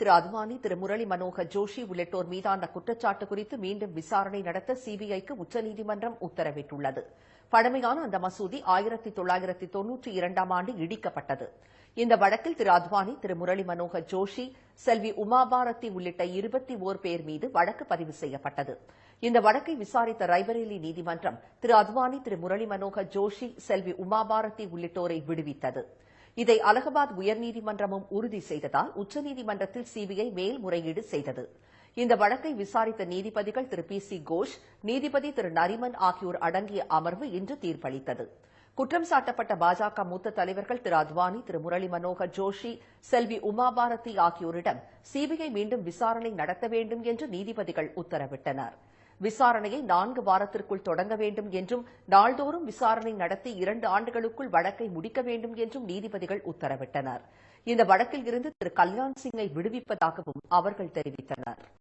திரு அத்வானி திரு முரளி மனோகர் ஜோஷி உள்ளிட்டோர் மீதான குற்றச்சாட்டு குறித்து மீண்டும் விசாரணை நடத்த சிபிஐக்கு உச்சநீதிமன்றம் உத்தரவிட்டுள்ளது. பழமையான அந்த மசூதி ஆயிரத்தி தொள்ளாயிரத்தி தொன்னூற்றி இரண்டாம் ஆண்டு இடிக்கப்பட்டது. இந்த வழக்கில் திரு அத்வானி திரு முரளி மனோகர் ஜோஷி செல்வி உமாபாரதி உள்ளிட்ட இருபத்தி ஓர் பேர் மீது வழக்கு பதிவு செய்யப்பட்டது. இந்த வழக்கை விசாரித்த ரைபரேலி நீதிமன்றம் திரு அத்வானி திரு முரளி மனோகர் ஜோஷி செல்வி உமாபாரதி உள்ளிட்டோரை விடுவித்தது. இதை அலகாபாத் உயர்நீதிமன்றமும் உறுதி செய்ததால் உச்சநீதிமன்றத்தில் சிபிஐ மேல்முறையீடு செய்தது. இந்த வழக்கை விசாரித்த நீதிபதிகள் திரு பி சி கோஷ் நீதிபதி திரு நரிமன் ஆகியோர் அடங்கிய அமர்வு இன்று தீர்ப்பளித்தது. குற்றம் சாட்டப்பட்ட பாஜக மூத்த தலைவர்கள் திரு அத்வானி திரு முரளி மனோகர் ஜோஷி செல்வி உமாபாரதி ஆகியோரிடம் சிபிஐ மீண்டும் விசாரணை நடத்த வேண்டும் என்று நீதிபதிகள் உத்தரவிட்டனர். விசாரணையை நான்கு வாரத்திற்குள் தொடங்க வேண்டும் என்றும் நாள்தோறும் விசாரணை நடத்தி இரண்டு ஆண்டுகளுக்குள் வழக்கை முடிக்க வேண்டும் என்றும் நீதிபதிகள் உத்தரவிட்டனர். இந்த வழக்கில் இருந்து திரு. கல்யாண் சிங்கை விடுவிப்பதாகவும் அவர்கள் தெரிவித்தனர்.